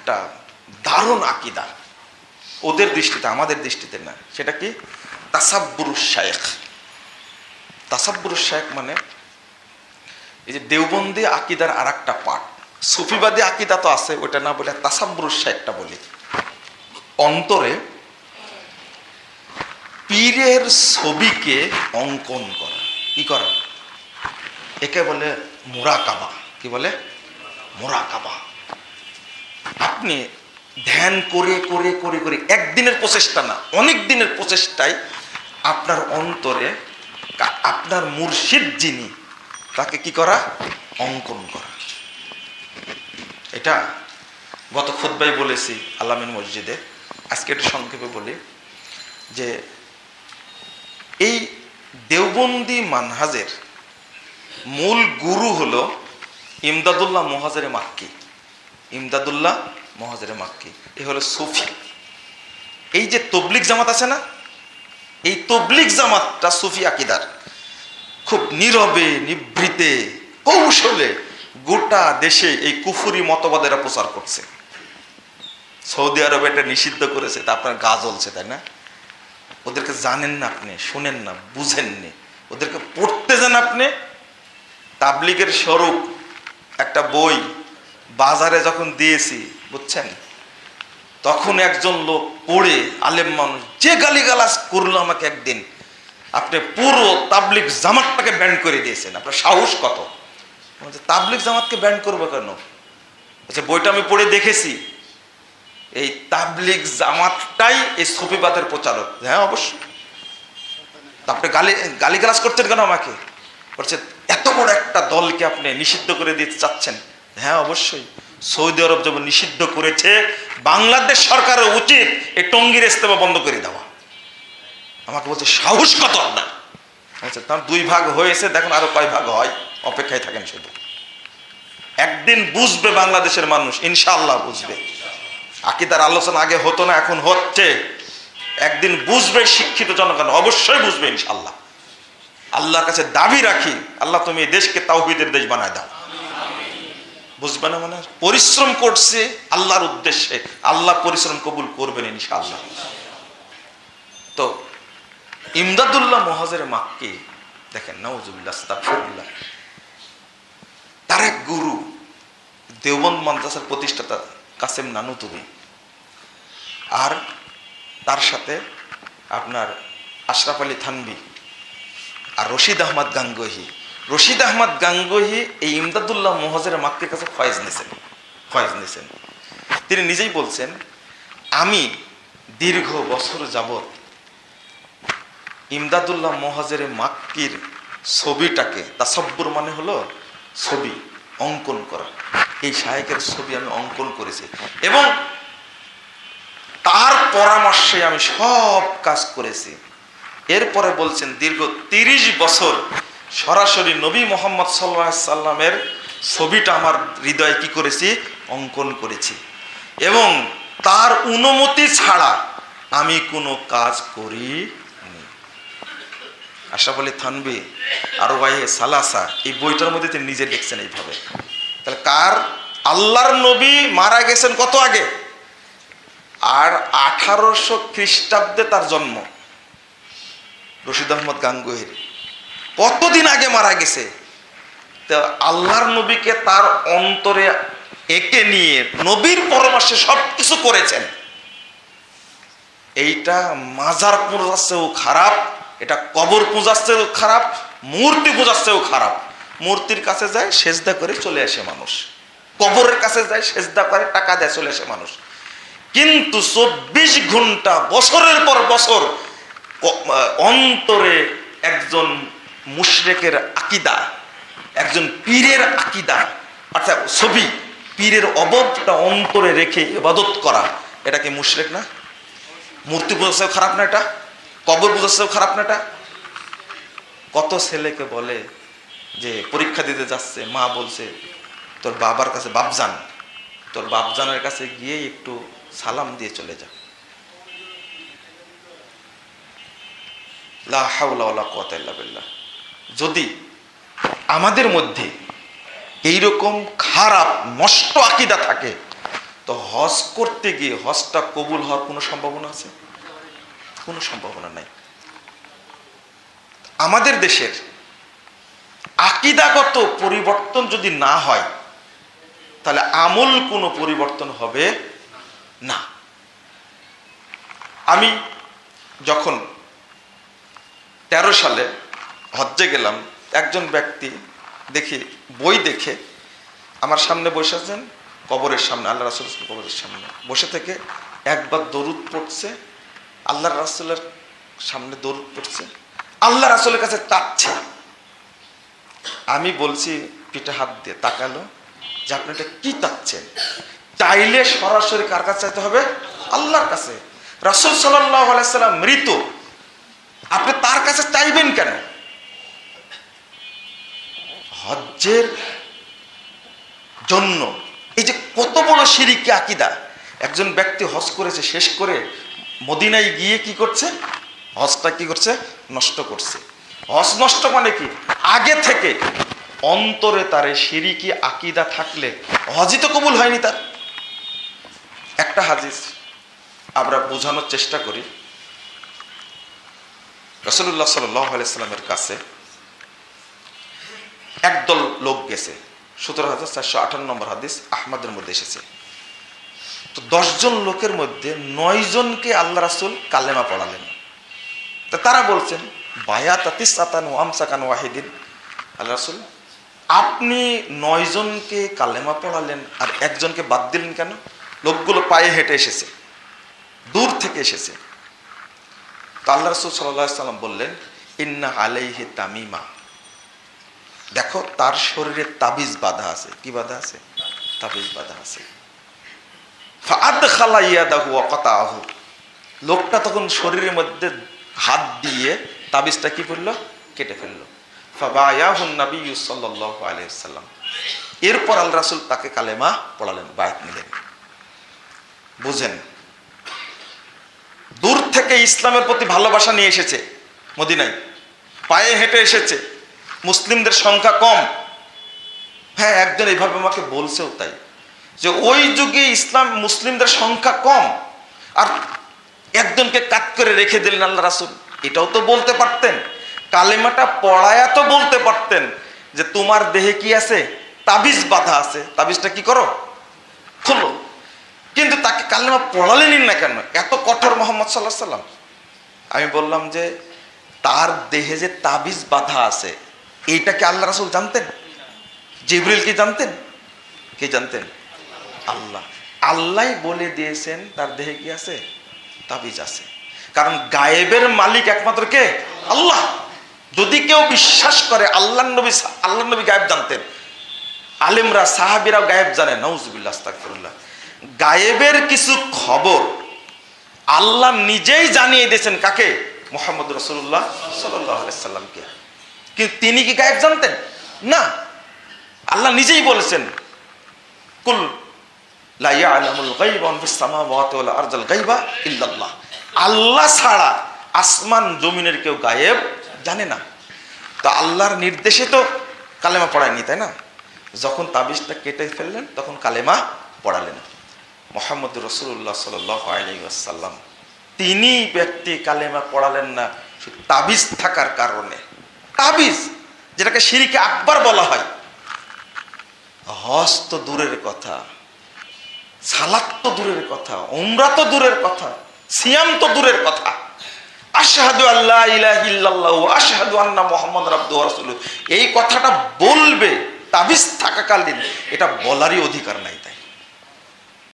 একটা দারুণ আকিদা। ওদের দৃষ্টিতে, আমাদের দৃষ্টিতে না। সেটা কি? তাসাব্বুরুস শায়েখ। তাসাব্বুরুস শায়েখ মানে এই যে দেওবন্দি আকিদার আর একটা পার্ট সুফিবাদী আকিদা তো আছে ওটা না বলে তাসাব্বুরুস শায়েখটা বলি। অন্তরে পীরের ছবিকে অঙ্কন করা। কি করা? একে বলে মোরাকাবা। কি বলে? মোরাকাবা। আপনি ধ্যান করে করে করে করে একদিনের প্রচেষ্টা না, অনেক দিনের প্রচেষ্টায় আপনার অন্তরে আপনার মুর্শিদ যিনি, তাকে কি করা? অঙ্কন করা। এটা গত খুদ্াই বলেছি আলামিন মসজিদে, আজকে একটু সংক্ষেপে বলি, যে এই দেওবন্দি মানহাজের মূল গুরু হলো ইমদাদুল্লাহ মহাজের মাক্কি। ইমদাদুল্লাহ মহাজের মাক্কি, এ হলো সুফি। এই যে তবলিক জামাত আছে না, এই তবলিক জামাতটা সুফি আকিদার। খুব নীরবে, নিভৃতে, কৌশলে গোটা দেশে এই কুফুরি মতবাদেরা প্রচার করছে। সৌদি আরবে এটা নিষিদ্ধ করেছে, তা আপনার গা জ্বলছে, তাই না? ওদেরকে জানেন না আপনি, শোনেন না, বুঝেননি। ওদেরকে পড়তে যান আপনি। তাবলিগের স্বরূপ একটা বই বাজারে যখন দিয়েছি বুঝছেন? তখন একজন লোক পড়ে আলেম মানুষ যে গালিগালাজ করল আমাকে একদিন। আপনি পুরো তাবলিক জামাতটাকে ব্যান্ড করে দিয়েছেন। আপনার সাহস কত? বলছে, তাবলিক জামাতকে ব্যান্ড করব কেন? আচ্ছা বইটা আমি পড়ে দেখেছি। এই তাবলিক জামাতটাই এই সফিবাদের প্রচারক। হ্যাঁ অবশ্যই। আপনি গালি গালিগালাজ করছেন কেন আমাকে? বলছে এত বড় একটা দলকে আপনি নিষিদ্ধ করে দিতে চাচ্ছেন। হ্যাঁ অবশ্যই। সৌদি আরব যেমন নিষিদ্ধ করেছে, বাংলাদেশ সরকারের উচিত এই টঙ্গির ইস্তেমা বন্ধ করে দেওয়া। আমাকে বলছে, সাহস কত আপনার? আচ্ছা তার দুই ভাগ হয়েছে, দেখুন আরও কয় ভাগ হয়। অপেক্ষায় থাকেন শুধু একদিন বুঝবে বাংলাদেশের মানুষ, ইনশাআল্লাহ বুঝবে। আকিদার আলোচনা আগে হতো না, এখন হচ্ছে। একদিন বুঝবে শিক্ষিত জনগণ, অবশ্যই বুঝবে ইনশাল্লাহ আল্লাহর কাছে দাবি রাখি, আল্লাহ তুমি এই দেশকে তাওহিদের দেশ বানায় দাও। বুঝবে না মানে? পরিশ্রম করছে আল্লাহর উদ্দেশ্যে। আল্লাহ পরিশ্রম কবুল করবেন ইনশাআল্লাহ। তো ইমদাদুল্লাহ মহাজের মাক্কি দেখেন আস্তাগফিরুল্লাহ। তার এক গুরু দেওবন্দ মাদ্রাসার প্রতিষ্ঠাতা কাসেম নানু তুমি আর তার সাথে আপনার আশরাফ আলী থানবি আর রশিদ আহমদ গাঙ্গহি। রশিদ আহমদ গাঙ্গহি এই ইমদাদুল্লাহ মহাজের মাক্কির কাছে ফয়েজ নিয়েছেন ফয়েজ নিয়েছেন তিনি নিজেই বলছেন, আমি দীর্ঘ বছর যাবত ইমদাদুল্লাহ মহাজের মাক্কির ছবিটাকে, তাসব্বুর মানে হলো ছবি অঙ্কন করা। এই শায়েকের ছবি আমি অঙ্কন করেছি এবং তার পরামর্শে আমি সব কাজ করেছি। এরপরে বলছেন, দীর্ঘ তিরিশ বছর সরাসরি নবী মোহাম্মদ সাল্লাহ সাল্লামের ছবিটা আমার হৃদয়ে কি করেছি? অঙ্কন করেছি। এবং তার অনুমতি ছাড়া আমি কোনো কাজ করি আশা আলী থানবি আরও ভাই সালাসা, এই বইটার মধ্যে তিনি নিজে লিখছেন এইভাবে। তাহলে কার? আল্লাহর নবী মারা গেছেন কত আগে? আর আঠারোশো খ্রিস্টাব্দে তার জন্ম। রশিদ আহমদ গাঙ্গুহির। কতদিন আগে মারা গেছে? তো আল্লাহর নবীকে তার অন্তরে একে নিয়ে নবীর পরামর্শে সব কিছু করেছেন। এইটা মাজার পূজার খারাপ, এটা কবর পূজার চেয়েও খারাপ, মূর্তি পূজার চেয়েও খারাপ। মূর্তির কাছে যায়, সেজদা করে চলে আসে মানুষ। কবরের কাছে যায়, সেজদা করে, টাকা দেয়, চলে আসে মানুষ। কিন্তু চব্বিশ ঘণ্টা বছরের পর বছর অন্তরে একজন মুশরেকের আকিদা, একজন পীরের আকিদা, অর্থাৎ ছবি, পীরের অবধটা অন্তরে রেখে ইবাদত করা এটা কি মুশরেক না? মূর্তি পূজার খারাপ না এটা? কবর পূজার খারাপ না এটা? কত ছেলেকে বলে যে পরীক্ষা দিতে যাচ্ছে, মা বলছে, তোর বাবার কাছে বাপজান তোর বাপজানের কাছে গিয়ে একটু সালাম দিয়ে চলে যা। লা কুওয়াতা ইল্লা বিল্লাহ। যদি আমাদের মধ্যে এইরকম খারাপ, নষ্ট আকিদা থাকে, তো হজ করতে গিয়ে হজটা কবুল হওয়ার কোনো সম্ভাবনা আছে? কোনো সম্ভাবনা নাই। আমাদের দেশের আকিদাগত পরিবর্তন যদি না হয়, তাহলে আমল কোনো পরিবর্তন হবে না। আমি যখন তেরো সালে হজ্জে গেলাম, একজন ব্যক্তি দেখি, বই দেখে আমার সামনে বসে আছেন, কবরের সামনে, আল্লাহ রাসুল কবরের সামনে। বসে থেকে একবার দরুদ পড়ছে আল্লাহ রাসুলের সামনে দরুদ পড়ছে আল্লাহ রাসুলের কাছে তাচ্ছে আমি বলছি, পিঠে হাত দিয়ে তাকালো, যে আপনি এটা কি তাচ্ছেন চাইলে সরাসরি কার কাছে চাইতে হবে? আল্লাহর কাছে। রাসুল সাল্লাহ আলাইসাল্লাম মৃত। আপনি তার কাছে চাইবেন কেন? হজ্জের জন্য। এই যে কত বড় সিরিকি আকিদা। একজন ব্যক্তি হজ করেছে, শেষ করে মদিনায় গিয়ে কি করছে? হজটা কি করছে? নষ্ট করছে। হজ নষ্ট মানে কি? আগে থেকে অন্তরে তারে সিরিকি আকিদা থাকলে হজই তো কবুল হয়নি তার। একটা হাদিস আমরা বোঝানোর চেষ্টা করি। রসুল্লাহ সাল্লামের কাছে একদল লোক গেছে। সতেরো হাজার চারশো আঠান্ন নম্বর হাদিস আহমদের মধ্যে এসেছে। তো দশজন লোকের মধ্যে নয় জনকে আল্লাহ রাসুল কালেমা পড়ালেন। তা তারা বলছেন বায়া তাতিস সাতান ওয়ামসাকান ওয়াহিদিন। আল্লাহ রাসুল, আপনি নয় জনকে কালেমা পড়ালেন আর একজনকে বাদ দিলেন কেন? লোকগুলো পায়ে হেঁটে এসেছে, দূর থেকে এসেছে। তো আল্লাহ রসুল সাল্লাহ সাল্লাম বললেন, ইন্না আলাইহে তামিমা। দেখো, তার শরীরে তাবিজ বাধা আছে। কি বাধা আছে? তাবিজ বাধা আছে। লোকটা তখন শরীরের মধ্যে হাত দিয়ে তাবিজটা কি করল? কেটে ফেলল। সাল্লাম এরপর আল রাসুল তাকে কালেমা পড়ালেন, বায়াত নিলেন। বুঝেন, দূর থেকে ইসলামের প্রতি ভালোবাসা নিয়ে এসেছে, মদিনায়। পায়ে হেঁটে এসেছে। মুসলিমদের সংখ্যা কম। হ্যাঁ একজন এইভাবে আমাকে বলছেও তাই। যে ওই যুগে ইসলাম মুসলিমদের সংখ্যা কম। আর একজনকে কাত করে রেখে দিলেন আল্লাহ রাসুল। এটাও তো বলতে পারতেন। কালেমাটা পড়ায়া তো বলতে পারতেন যে তোমার দেহে কি আছে? তাবিজ বাধা আছে। তাবিজটা কি করো? খোলো। কিন্তু তাকে কালেমা পড়ালেনই না কেন? এত কঠোর মোহাম্মদ সাল্লাহ সাল্লাম আমি বললাম যে, তার দেহে যে তাবিজ বাধা আছে এইটাকে আল্লাহ রাসুল জানতেন? জিবরিল কি জানতেন? কে জানতেন? আল্লাহ। আল্লাহ বলে দিয়েছেন, তার দেহে কি আছে? তাবিজ আছে। কারণ গায়েবের মালিক একমাত্র কে? আল্লাহ। যদি কেউ বিশ্বাস করে আল্লাহ নবী আল্লাহ নবী গায়েব জানতেন। আলেমরা, সাহাবিরাও গায়েব জানে। নৌজুবিল্লাহ গায়েবের কিছু খবর আল্লাহ নিজেই জানিয়ে দিয়েছেন কাকে? মোহাম্মদ রসুল্লাহ সাল্লামকে তিনি কি গায়েব জানতেন? না। আল্লাহ নিজেই বলেছেন, কুল আল্লাহ ছাড়া আসমান জমিনের কেউ গায়েব জানে না। তো আল্লাহর নির্দেশে তো কালেমা পড়ায়নি, তাই না? যখন তাবিজটা কেটে ফেললেন, তখন কালেমা পড়ালেন। মোহাম্মদ রসুল্লাহ সাল্লাম তিনি ব্যক্তি কালেমা পড়ালেন না তাবিজ থাকার কারণে। তাবিজ, যেটাকে সিঁড়িকে আকবার বলা হয়। হজ তো দূরের কথা, সালাত তো দূরের কথা, উমরা তো দূরের কথা, সিয়াম তো দূরের কথা। আশহাদু আল্লাহ ইলাহা ইল্লাল্লাহ আশহাদু আন্না মুহাম্মদ রাব্দুহু ওয়া রাসূলুহু। এই কথাটা বলবে তাবিজ থাকাকালীন, এটা বলারই অধিকার নাই তাই।